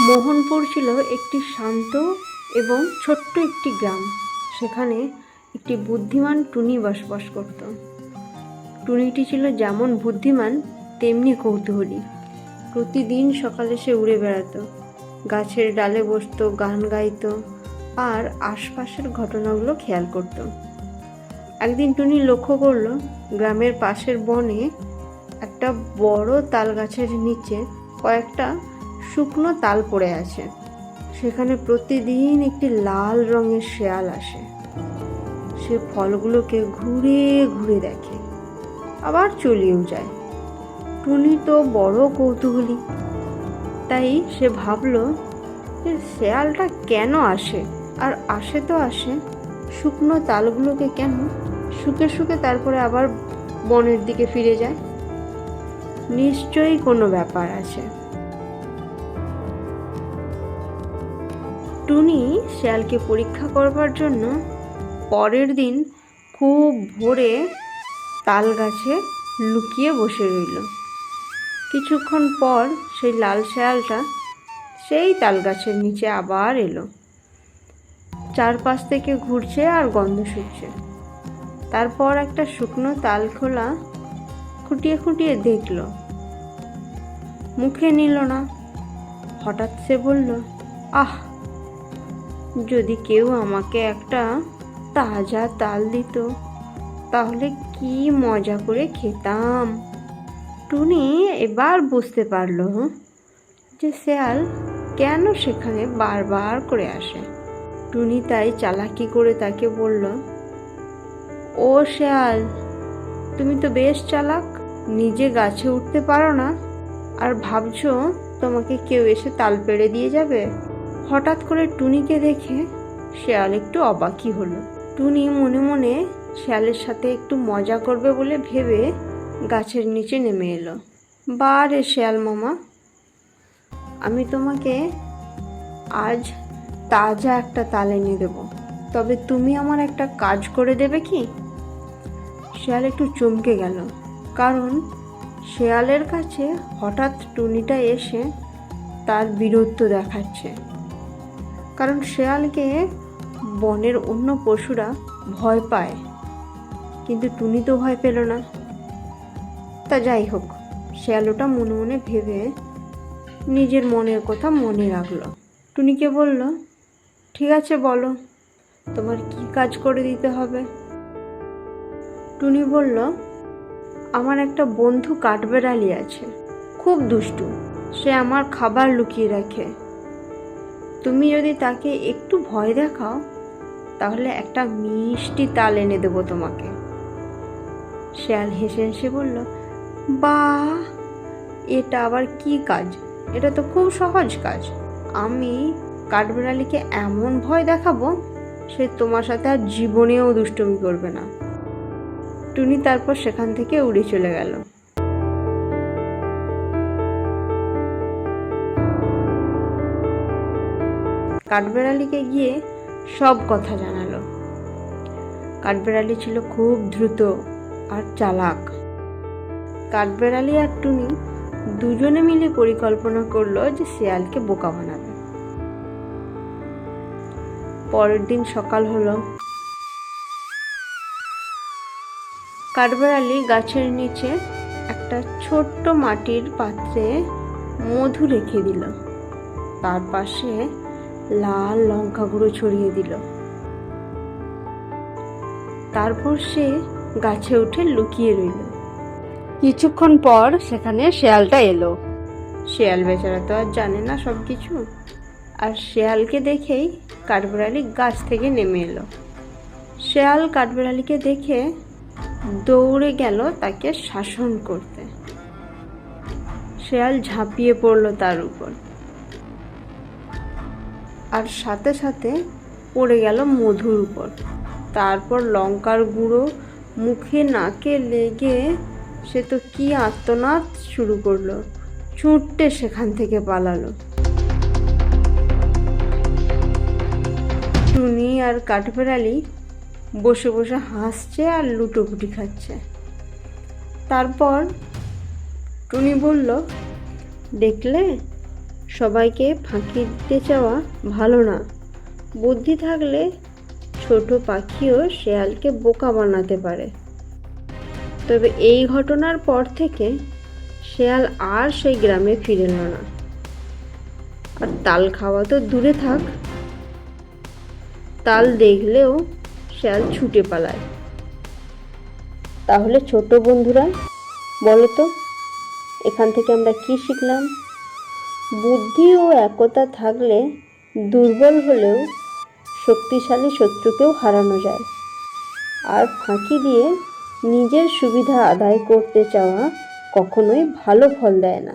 মোহনপুর ছিল একটি শান্ত এবং ছোট্ট একটি গ্রাম। সেখানে একটি বুদ্ধিমান টুনি বসবাস করত। টুনিটি ছিল যেমন বুদ্ধিমান, তেমনি কৌতূহলী। প্রতিদিন সকালে সে উড়ে বেড়াতো। গাছের ডালে বসতো, গান গাইত আর আশপাশের ঘটনাগুলো খেয়াল করত। একদিন টুনি লক্ষ্য করল, গ্রামের পাশের বনে একটা বড় তাল গাছের নিচে কয়েকটা শুকনো তাল পড়ে আছে। সেখানে প্রতিদিন একটি লাল রঙের শেয়াল আসে। সে ফলগুলোকে ঘুরে ঘুরে দেখে। আবার চলেও যায়। টুনি তো বড় কৌতূহলী। তাই সে ভাবলো যে শেয়ালটা কেন আসে? আর আসে তো আসে। শুকনো তালগুলোকে কেন? শুকে শুকে তারপরে আবার বনের দিকে ফিরে যায়? নিশ্চয়ই কোনো ব্যাপার আছে। টুনি শেয়ালকে পরীক্ষা করবার জন্য পরের দিন খুব ভোরে তাল গাছে লুকিয়ে বসে রইল। কিছুক্ষণ পর সেই লাল শেয়ালটা সেই তাল গাছের নিচে আবার এলো। চারপাশ থেকে ঘুরছে আর গন্ধ শুকছে তারপর একটা শুকনো তাল খোলা খুঁটিয়ে খুঁটিয়ে দেখল। মুখে নিল না। হঠাৎ সে বলল, আহ যদি কেউ আমাকে একটা তাজা তাল দিত, তাহলে কি মজা করে খেতাম? টুনি এবার বুঝতে পারল যে শেয়াল কেন সেখানে বারবার করে আসে। টুনি তাই চালাকি করে তাকে বলল, ও শেয়াল, তুমি তো বেশ চালাক, নিজে গাছে উঠতে পারো না, আর ভাবছ তোমাকে কেউ এসে তাল পেড়ে দিয়ে যাবে? হঠাৎ করে টুনিকে দেখে শেয়াল একটু অবাকই হলো। টুনি মনে মনে শেয়ালের সাথে একটু মজা করবে বলে ভেবে গাছের নিচে নেমে এলো। বা রে শেয়াল মামা, আমি তোমাকে আজ তাজা একটা তাল এনে দেব। তবে তুমি আমার একটা কাজ করে দেবে কি? শেয়াল একটু চমকে গেল, কারণ শেয়ালের কাছে হঠাৎ টুনিটা এসে তার বীরত্ব দেখাচ্ছে। কারণ শেয়ালকে বনের অন্য পশুরা ভয় পায়। কিন্তু টুনি তো ভয় পেল না। তা যাই হোক, শেয়াল ওটা মনে মনে ভেবে নিজের মনের কথা মনে রাখল। টুনিকে বলল, ঠিক আছে, বলো, তোমার কি কাজ করে দিতে হবে? টুনি বলল, আমার একটা বন্ধু কাঠবেড়ালি আছে, খুব দুষ্টু। সে আমার খাবার লুকিয়ে রাখে। তুমি যদি তাকে একটু ভয় দেখাও, তাহলে একটা মিষ্টি তাল এনে দেবো তোমাকে। শেয়াল হেসে হেসে বলল বা এটা আবার কি কাজ? এটা তো খুব সহজ কাজ। আমি কাঠবেড়ালিকে এমন ভয় দেখাবো, সে তোমার সাথে আর জীবনেও দুষ্টুমি করবে না। টুনি তারপর সেখান থেকে উড়ে চলে গেল। কাঠবেড়ালিকে গিয়ে সব কথা জানালো। কাঠবেড়ালি ছিল খুব দ্রুত আর চালাক। কাঠবেড়ালি আর টুনি দুজনে মিলে পরিকল্পনা করল যে শিয়ালকে বোকা বানাবে। পরের দিন সকাল হলো। কাঠবেড়ালি গাছের নিচে একটা ছোট্ট মাটির পাত্রে মধু রেখে দিল। তার পাশে লাল লঙ্কা গুঁড়ো ছড়িয়ে দিল। তারপর সে গাছে উঠে লুকিয়ে রইল। কিছুক্ষণ পর সেখানে শেয়ালটা এলো। শেয়াল বেচারা তো আর জানে না সব কিছু আর শেয়ালকে দেখেই কাঠবেড়ালি গাছ থেকে নেমে এলো। শেয়াল কাঠবেড়ালিকে দেখে দৌড়ে গেল তাকে শাসন করতে। শেয়াল ঝাঁপিয়ে পড়ল তার উপর। আর সাথে সাথে পড়ে গেল মধুর উপর। তারপর লঙ্কার গুঁড়ো মুখে নাকে লেগে সে তো কি আত্মনাদ শুরু করল ছুটতে সেখান থেকে পালালো। টুনি আর কাঠবেড়ালি বসে বসে হাসছে আর লুটোপুটি খাচ্ছে। তারপর টুনি বলল, দেখলে সবাইকে ফাঁকি দিতে চাওয়া ভালো না। বুদ্ধি থাকলে ছোট পাখিও শেয়ালকে বোকা বানাতে পারে। তবে এই ঘটনার পর থেকে শেয়াল আর সেই গ্রামে ফিরে এলো না। আর তাল খাওয়া তো দূরে থাক। তাল দেখলেও শেয়াল ছুটে পালায়। তাহলে ছোট বন্ধুরা, বলো তো, এখান থেকে আমরা কি শিখলাম? বুদ্ধি ও একতা থাকলে দুর্বল হলেও শক্তিশালী শত্রুকেও হারানো যায়। আর ফাঁকি দিয়ে নিজের সুবিধা আদায় করতে চাওয়া কখনোই ভালো ফল দেয় না।